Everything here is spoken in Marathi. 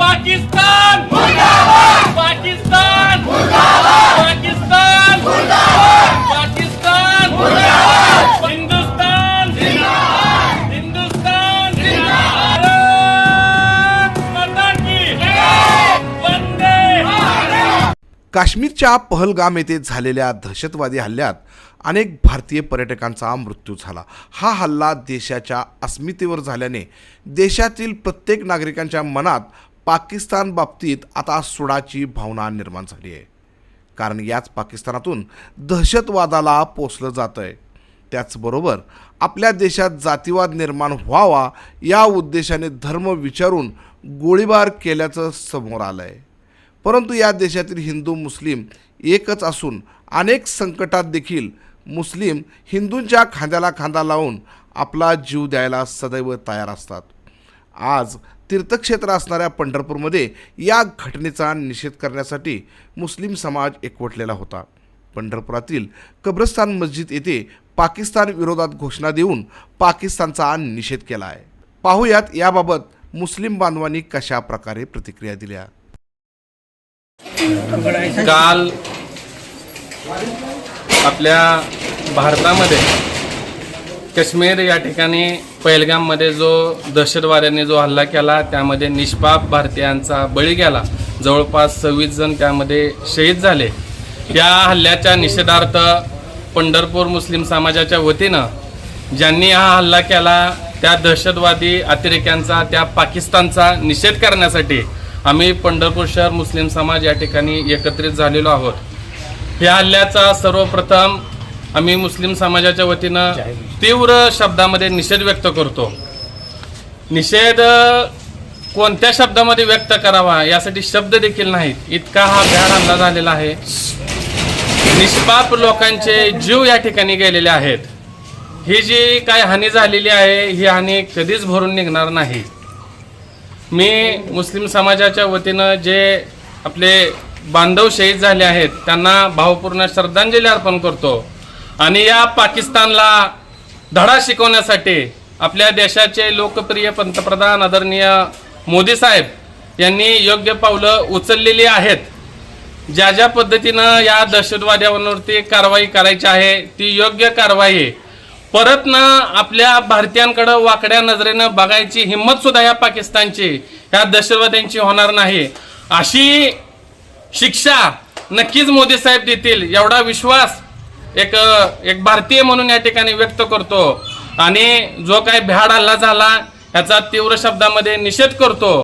पाकिस्तान! पाकिस्तान! पाकिस्तान! पाकिस्तान! हिंदुस्तान! हिंदुस्तान! भारत माता की वंदे काश्मीरच्या पहलगाम येथे झालेल्या दहशतवादी हल्ल्यात अनेक भारतीय पर्यटकांचा मृत्यू झाला. हा हल्ला देशाच्या अस्मितेवर झाल्याने देशातील प्रत्येक नागरिकांच्या मनात पाकिस्तान बाबतीत आता सुडाची भावना निर्माण झाली आहे. कारण याच पाकिस्तानातून दहशतवादाला पोचलं जातं आहे त्याचबरोबर आपल्या देशात जातीवाद निर्माण व्हावा या उद्देशाने धर्म विचारून गोळीबार केल्याचं समोर आलं आहे परंतु या देशातील हिंदू मुस्लिम एकच असून अनेक संकटात देखील मुस्लिम हिंदूंच्या खांद्याला खांदा लावून आपला जीव द्यायला सदैव तयार असतात. आज तीर्थक्षेत्र असणाऱ्या पंढरपूरमध्ये या घटनेचा निषेध करण्यासाठी मुस्लिम समाज एकवटलेला होता. पंढरपुरातील कब्रस्तान मस्जिद येथे पाकिस्तान विरोधात घोषणा देऊन पाकिस्तानचा निषेध केला आहे पाहूयात याबाबत मुस्लिम बांधवांनी कशा प्रकारे प्रतिक्रिया दिल्या? काल आपल्या भारतामध्ये काश्मीर या ठिकाणी पहलगाममध्ये जो दहशतवाद्यांनी जो हल्ला केला त्यामध्ये निष्पाप भारतीयांचा बळी गेला. जवळपास सव्वीस जण त्यामध्ये शहीद झाले. या हल्ल्याच्या निषेधार्थ पंढरपूर मुस्लिम समाजाच्या वतीनं ज्यांनी हा हल्ला केला त्या दहशतवादी अतिरेक्यांचा त्या पाकिस्तानचा निषेध करण्यासाठी आम्ही पंढरपूर शहर मुस्लिम समाज या ठिकाणी एकत्रित झालेलो आहोत. या हल्ल्याचा सर्वप्रथम आम्ही मुस्लिम समाजाच्या वतीनं तीव्र शब्दामध्ये निषेध व्यक्त करतो. निषेध कोणत्या शब्दामध्ये व्यक्त करावा यासाठी शब्द देखील नाहीत. इतका हा भ्याड हल्ला झालेला आहे. निष्पाप लोकांचे जीव या ठिकाणी गेलेले आहेत. ही जी काय हानी झालेली आहे ही हानी कधीच भरून निघणार नाही. मी मुस्लिम समाजाच्या वतीनं जे आपले बांधव शहीद झाले आहेत त्यांना भावपूर्ण श्रद्धांजली अर्पण करतो. आणि या पाकिस्तानला धडा शिकवण्यासाठी आपल्या देशाचे लोकप्रिय पंतप्रधान आदरणीय मोदी साहेब यांनी योग्य पावलं उचललेली आहेत. ज्या ज्या पद्धतीनं या दहशतवाद्यांवरती कारवाई करायची आहे ती योग्य कारवाई. परत ना आपल्या भारतीयांकडं वाकड्या नजरेनं बघायची हिंमत सुद्धा या पाकिस्तानची या दहशतवाद्यांची होणार नाही. अशी शिक्षा नक्कीच मोदी साहेब देतील एवढा विश्वास एक एक भारतीय म्हणून या ठिकाणी व्यक्त करतो आणि जो काही भ्याड हल्ला झाला याचा तीव्र शब्दामध्ये निषेध करतो.